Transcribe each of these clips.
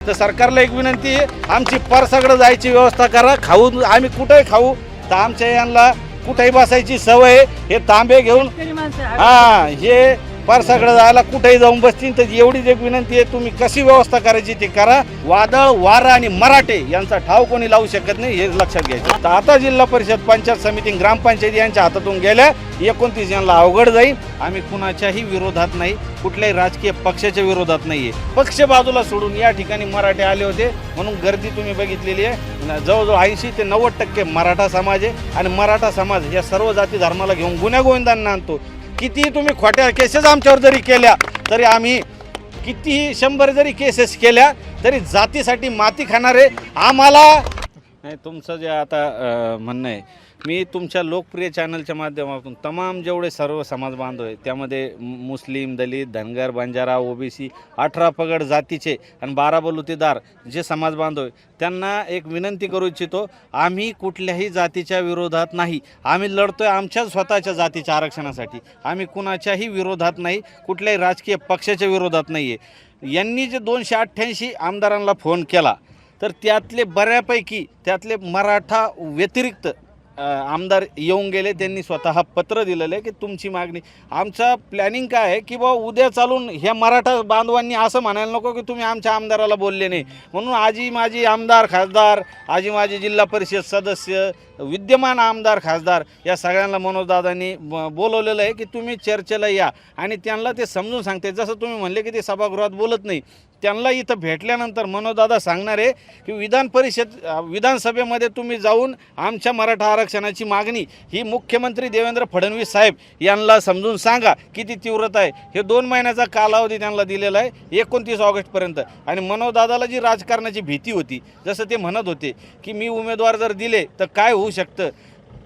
तर सरकारला एक विनंती आहे आमची परसाकडे जायची व्यवस्था करा खाऊ आम्ही कुठेही खाऊ तर आमच्या यांना कुठेही बसायची सवय. हे तांबे घेऊन हा हे पारसाकडे जायला कुठेही जाऊन बसतील तर एवढीच एक विनंती आहे तुम्ही कशी व्यवस्था करायची ते करा. वादळ वारा आणि मराठे यांचा ठाव कोणी लावू शकत नाही हे लक्षात घ्यायचं. तर आता जिल्हा परिषद पंचायत समिती ग्रामपंचायती यांच्या हातातून गेल्या एकोणतीस यांना अवघड जाईल. आम्ही कुणाच्याही विरोधात नाही कुठल्याही राजकीय पक्षाच्या विरोधात नाहीये पक्ष बाजूला सोडून या ठिकाणी मराठे आले होते म्हणून गर्दी तुम्ही बघितलेली आहे. जवळजवळ ऐंशी ते नव्वद टक्के मराठा समाज आहे. आणि मराठा समाज या सर्व जाती धर्माला घेऊन गुन्हेगोविंदांना आणतो. कितीही तुम्ही खोट्या केसेस आमच्यावर जरी केल्या तरी आम्ही कितीही शंभर जरी केसेस केल्या तरी जातीसाठी माती खाणारे आम्हाला नाही तुमचं जे आता म्हणणं आहे मी तुमच्या लोकप्रिय चॅनलच्या माध्यमातून तमाम जेवढे सर्व समाज बांधव आहे त्यामध्ये मुस्लिम दलित धनगर बंजारा ओबीसी अठरा पगड जातीचे आणि बारा बलुतेदार जे समाज बांधव आहे त्यांना एक विनंती करू इच्छितो आम्ही कुठल्याही जातीच्या विरोधात नाही. आम्ही लढतोय आमच्या स्वतःच्या जातीच्या आरक्षणासाठी. आम्ही कुणाच्याही विरोधात नाही कुठल्याही राजकीय पक्षाच्या विरोधात नाही आहे यांनी जे दोनशे अठ्ठ्याऐंशी आमदारांना फोन केला तर त्यातले बऱ्यापैकी त्यातले मराठा व्यतिरिक्त आमदार येऊन गेले त्यांनी स्वतः पत्र दिलेलं आहे की तुमची मागणी. आमचा प्लॅनिंग काय आहे की बा उद्या चालून ह्या मराठा बांधवांनी असं म्हणायला नको की तुम्ही आमच्या आमदाराला बोलले नाही. म्हणून आजी माझी आमदार खासदार आजी माझी जिल्हा परिषद सदस्य विद्यमान आमदार खासदार या सगळ्यांना मनोजदादांनी ब- बोलवलेलं आहे की तुम्ही चर्चेला या. आणि त्यांना ते समजून सांगते. जसं तुम्ही म्हणले की ते सभागृहात बोलत नाही. त्यांना इथं भेटल्यानंतर मनोदादा सांगणार आहे की विधान परिषद विधानसभेमध्ये तुम्ही जाऊन आमच्या मराठा आरक्षणाची मागणी ही मुख्यमंत्री देवेंद्र फडणवीस साहेब यांना समजून सांगा किती तीव्रता आहे. हे दोन महिन्याचा कालावधी त्यांना दिलेला आहे एकोणतीस ऑगस्टपर्यंत. आणि मनोदादाला जी राजकारणाची भीती होती जसं ते म्हणत होते की मी उमेदवार जर दिले तर काय होऊ शकतं?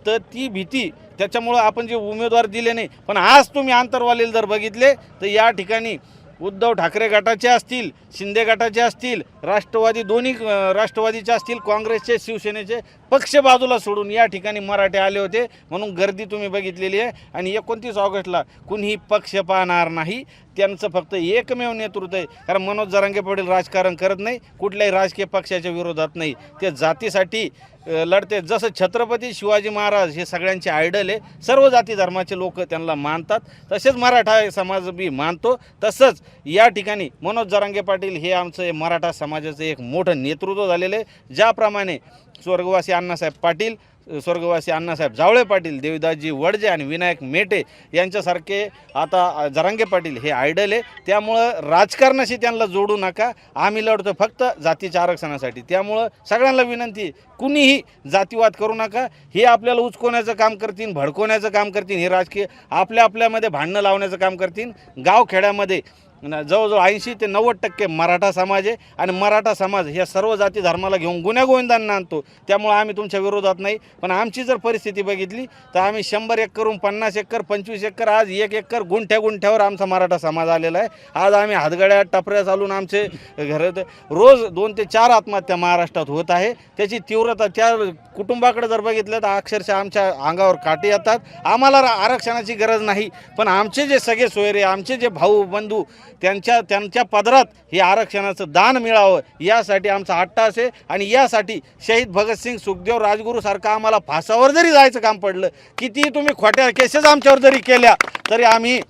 तर ती भीती त्याच्यामुळं आपण जे उमेदवार दिले नाही पण आज तुम्ही आंतरवालील जर बघितले तर या ठिकाणी उद्धव ठाकरे गटाचे असतील शिंदे गटाचे असतील राष्ट्रवादी दोन्ही राष्ट्रवादीचे असतील काँग्रेसचे शिवसेनेचे पक्ष बाजूला सोडून या ठिकाणी मराठे आले होते. म्हणून गर्दी तुम्ही बघितलेली आहे. आणि एकोणतीस ऑगस्टला कुणीही पक्ष पाहणार नाही. त्यांचं फक्त एकमेव नेतृत्व आहे. कारण मनोज जरांगे पाटील राजकारण करत नाही. कुठल्याही राजकीय पक्षाच्या विरोधात नाही. ते जातीसाठी लढते. जसं छत्रपती शिवाजी महाराज हे सगळ्यांचे आयडल आहे. सर्व जाती धर्माचे लोक त्यांना मानतात. तसेच मराठा समाज बी मानतो. तसंच या ठिकाणी मनोज जरांगे पाटील हे आमचं मराठा समाजाचं एक मोठं नेतृत्व झालेलं आहे. ज्याप्रमाणे स्वर्गवासी अण्णासाहेब पाटील स्वर्गवासी अण्णासाहेब जावळे पाटील देवीदासजी वडजे आणि विनायक मेटे यांच्यासारखे आता जरांगे पाटील हे आयडल आहे. त्यामुळं राजकारणाशी त्यांना जोडू नका. आम्ही लढतो फक्त जातीच्या आरक्षणासाठी. त्यामुळं सगळ्यांना विनंती कुणीही जातीवाद करू नका. हे आपल्याला उचकवण्याचं काम करतील भडकवण्याचं काम करतील हे राजकीय आपल्या आपल्यामध्ये भांडणं लावण्याचं काम करतील. गावखेड्यामध्ये जवळजवळ ऐंशी ते नव्वद टक्के मराठा समाज आहे आणि मराठा समाज या सर्व जाती धर्माला घेऊन गुन्हेगोविंदांना आणतो. त्यामुळे आम्ही तुमच्या विरोधात नाही पण आमची जर परिस्थिती बघितली तर आम्ही शंभर एकरहून पन्नास एकर पंचवीस एकर आज एक एकर गुंठ्या गुंठ्यावर आमचा मराठा समाज आलेला आहे. आज आम्ही हातगड्या टपऱ्या चालून आमचे घर रोज दोन ते चार आत्महत्या महाराष्ट्रात होत आहे. त्याची तीव्र तीव्रता त्या कुटुंबाकडे जर बघितलं तर अक्षरशः आमच्या अंगावर काटे येतात. आम्हाला आरक्षणाची गरज नाही. पण आमचे जे सगळे सोयरे आमचे जे भाऊ बंधू त्यांच्या त्यांच्या पदरात हे आरक्षणाचं दान मिळावं यासाठी आमचा हट्टा आहे आणि यासाठी शहीद भगतसिंग सुखदेव राजगुरूसारखं आम्हाला फासावर जरी जायचं काम पडलं कितीही तुम्ही खोट्या केसेस आमच्यावर जरी केल्या तरी आम्ही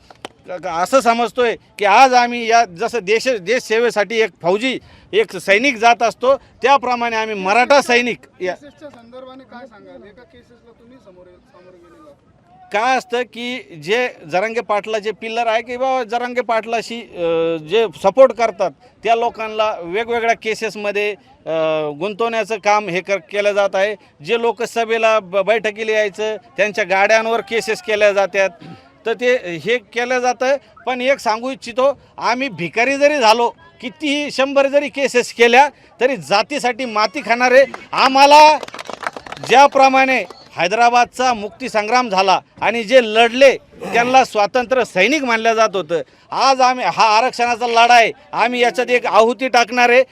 असं समजतोय की आज आम्ही या जसं देश देश सेवेसाठी एक फौजी एक सैनिक जात असतो त्याप्रमाणे आम्ही मराठा सैनिक या संदर्भाने काय सांगाल? एका केसेसला तुम्ही समोर समोर गेलेला काय असतं की जे जरांगे पाटलाचे पिल्लर आहे की बाबा जरांगे पाटलाशी जे सपोर्ट करतात त्या लोकांना वेगवेगळ्या केसेसमध्ये गुंतवण्याचं काम हे कर केलं जात आहे. जे लोक सभेला ब बैठकीला यायचं त्यांच्या गाड्यांवर केसेस केल्या जातात तर ते हे केलं जातं पण एक सांगू इच्छितो आम्ही भिकारी जरी झालो कितीही शंभर जरी केसेस केल्या तरी जातीसाठी माती खाणारे आम्हाला ज्याप्रमाणे हैदराबादचा मुक्तीसंग्राम झाला आणि जे लढले त्यांना स्वातंत्र्य सैनिक मानलं जात होतं. आज आम्ही हा आरक्षणाचा लढा आहे आम्ही याच्यात एक आहुती टाकणार आहे.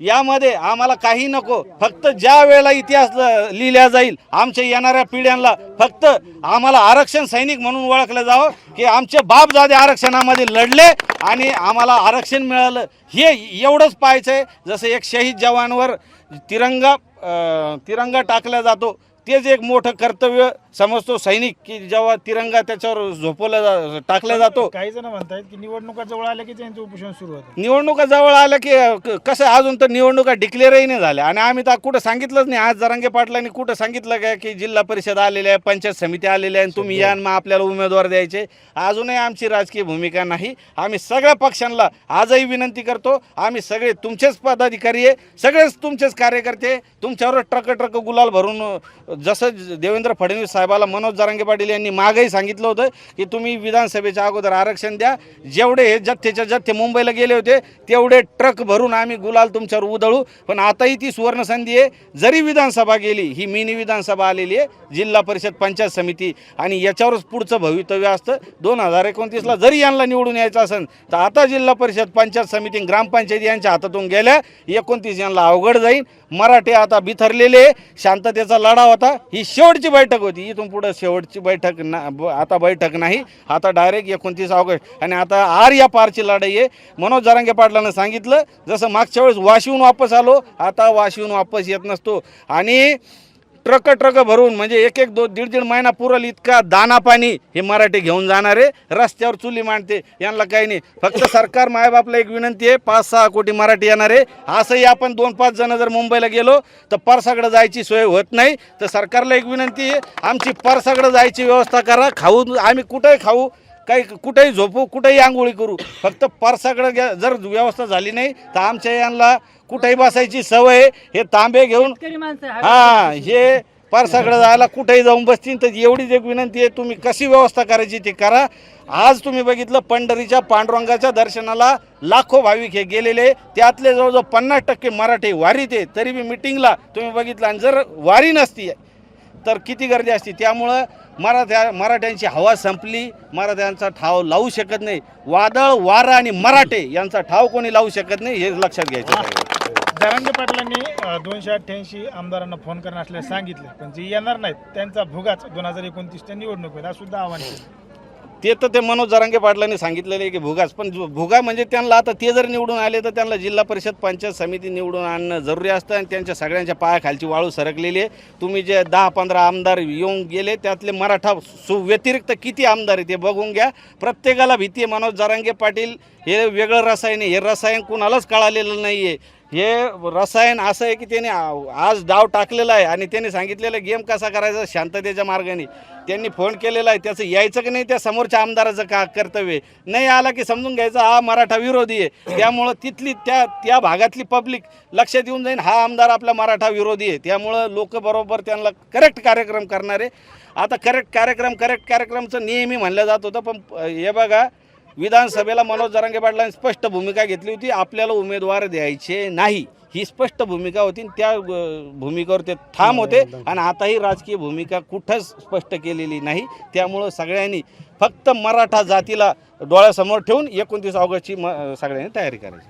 यामध्ये आम्हाला काही नको. फक्त ज्या वेळेला इतिहास लिहिला जाईल आमच्या येणाऱ्या पिढ्यांना फक्त आम्हाला आरक्षण सैनिक म्हणून ओळखलं जावं की आमचे बापजादे आरक्षणामध्ये लढले आणि आम्हाला आरक्षण मिळालं. हे एवढंच पाहायचं आहे जसं एक शहीद जवानवर तिरंगा तिरंगा टाकला जातो तेच एक मोठं कर्तव्य समजतो. सैनिक की जेव्हा तिरंगा त्याच्यावर झोपवला जा टाकला जातो. काही जण म्हणतात की निवडणुका जवळ आल्या की त्यांचं उपोषण सुरू होतं? निवडणुका जवळ आल्या की कसं अजून तर निवडणुका डिक्लेअरही नाही झाल्या. आणि आम्ही तर कुठं सांगितलंच नाही. आज जरांगे पाटलांनी कुठं सांगितलं काय की जिल्हा परिषद आलेल्या आहे पंचायत समिती आलेल्या आहे आणि तुम्ही या आणि मग आपल्याला उमेदवार द्यायचे. अजूनही आमची राजकीय भूमिका नाही. आम्ही सगळ्या पक्षांना आजही विनंती करतो. आम्ही सगळे तुमचेच पदाधिकारी आहे. सगळेच तुमचेच कार्यकर्ते तुमच्यावर ट्रक ट्रक गुलाल भरून अ, जसं देवेंद्र फडणवीस साहेबाला मनोज जरांगे पाटील यांनी मागही सांगितलं होतं की तुम्ही विधानसभेच्या अगोदर आरक्षण द्या. जेवढे हे जथ्थेच्या जथ्थे मुंबईला गेले होते तेवढे ट्रक भरून आम्ही गुलाल तुमच्यावर उधळू. पण आताही ती सुवर्णसंधी आहे. जरी विधानसभा गेली ही मिनी विधानसभा आलेली आहे जिल्हा परिषद पंचायत समिती आणि याच्यावरच पुढचं भवितव्य असतं. दोन हजार एकोणतीसला जरी यांना निवडून यायचं असेल तर आता जिल्हा परिषद पंचायत समिती ग्रामपंचायती यांच्या हातातून गेल्या. एकोणतीस यांना अवघड जाईल मराठे आता बिथरलेले शांततेचा लढा होता. ही शेवटची बैठक होती. इथून पुढं शेवटची बैठक ना आता बैठक नाही. आता डायरेक्ट एकोणतीस ऑगस्ट. आणि आता आर या पारची लढाई आहे. मनोज जरांगे पाटलानं सांगितलं जसं मागच्या वेळेस वाशिवून वापस आलो आता वाशिवून वापस येत नसतो. आणि ट्रक ट्रक भरून म्हणजे एक एक दोन दीड दीड महिना पुरल इतका दाना पाणी हे मराठी घेऊन जाणारे रस्त्यावर चुली मांडते. यांना काही नाही. फक्त सरकार मायबापला एक विनंती आहे पाच सहा कोटी मराठी येणार आहे. असंही आपण दोन पाच जण जर मुंबईला गेलो तर परसाकडं जायची सोय होत नाही. तर सरकारला एक विनंती आहे आमची परसाकडं जायची व्यवस्था करा. खाऊ आम्ही कुठंही खाऊ काही कुठेही झोपू कुठेही आंघोळी करू. फक्त परसाकडं जर व्यवस्था झाली नाही तर आमच्या यांना कुठेही बसायची सवय. हे तांबे घेऊन हा हे परसाकडे जायला कुठेही जाऊन बसतील तर एवढीच एक विनंती आहे तुम्ही कशी व्यवस्था करायची ती करा. आज तुम्ही बघितलं पंढरीच्या पांडुरंगाच्या दर्शनाला लाखो भाविक हे गेलेले त्यातले जवळजवळ पन्नास टक्के मराठी वारीत आहे तरी बी मिटिंगला तुम्ही बघितलं आणि जर वारी नसती तर किती गर्दी असती. त्यामुळं मराठ्या मराठ्यांची हवा संपली. मराठ्यांचा ठाव लावू शकत नाही. वादळ वारा आणि मराठे यांचा ठाव कोणी लावू शकत नाही हे लक्षात घ्यायचं. जरांगे पाटलांनी दोनशे अठ्ठ्याऐंशी आमदारांना फोन करणं असल्यास सांगितलं पण जे येणार नाहीत त्यांचा भुगाच दोन हजार एकोणतीसच्या निवडणुकीत आज सुद्धा आव्हान केलं. ते तर ते मनोज जरांगे पाटलांनी सांगितलेलं आहे की भुगाच पण जो- भुगा म्हणजे त्यांना आता ते जर निवडून आले तर त्यांना जिल्हा परिषद पंचायत समिती निवडून आणणं जरुरी असतं आणि त्यांच्या सगळ्यांच्या पायाखालची वाळू सरकलेली आहे. तुम्ही जे दहा पंधरा आमदार येऊन गेले त्यातले मराठा सुव्यतिरिक्त किती आमदार आहे ते बघून घ्या. प्रत्येकाला भीती आहे मनोज जरांगे पाटील हे वेगळं रसायन आहे हे रसायन कुणालाच कळालेलं नाही आहे हे रसायन असं आहे की त्याने आज डाव टाकलेला आहे आणि त्यांनी सांगितलेलं गेम कसा करायचा शांततेच्या मार्गाने. त्यांनी फोन केलेला आहे त्याचं यायचं की नाही त्या समोरच्या आमदाराचं का कर्तव्य नाही आला की समजून घ्यायचा हा मराठा विरोधी आहे. त्यामुळं तिथली त्या त्या भागातली पब्लिक लक्ष देऊन जाईल हा आमदार आपला मराठा विरोधी आहे. त्यामुळं लोक बरोबर त्यांना करेक्ट कार्यक्रम करणारे. आता करेक्ट कार्यक्रम करेक्ट कार्यक्रमचं नेहमी म्हणलं जात होतं पण हे बघा विधानसभेला मनोज जरांगे पाटलांनी स्पष्ट भूमिका घेतली होती. आपल्याला उमेदवार द्यायचे नाही. ही स्पष्ट भूमिका होती त्या भूमिकेवर ते ठाम होते. आणि आताही राजकीय भूमिका कुठंच स्पष्ट केलेली नाही. त्यामुळं सगळ्यांनी फक्त मराठा जातीला डोळ्यासमोर ठेवून एकोणतीस ऑगस्टची म सगळ्यांनी तयारी करायची.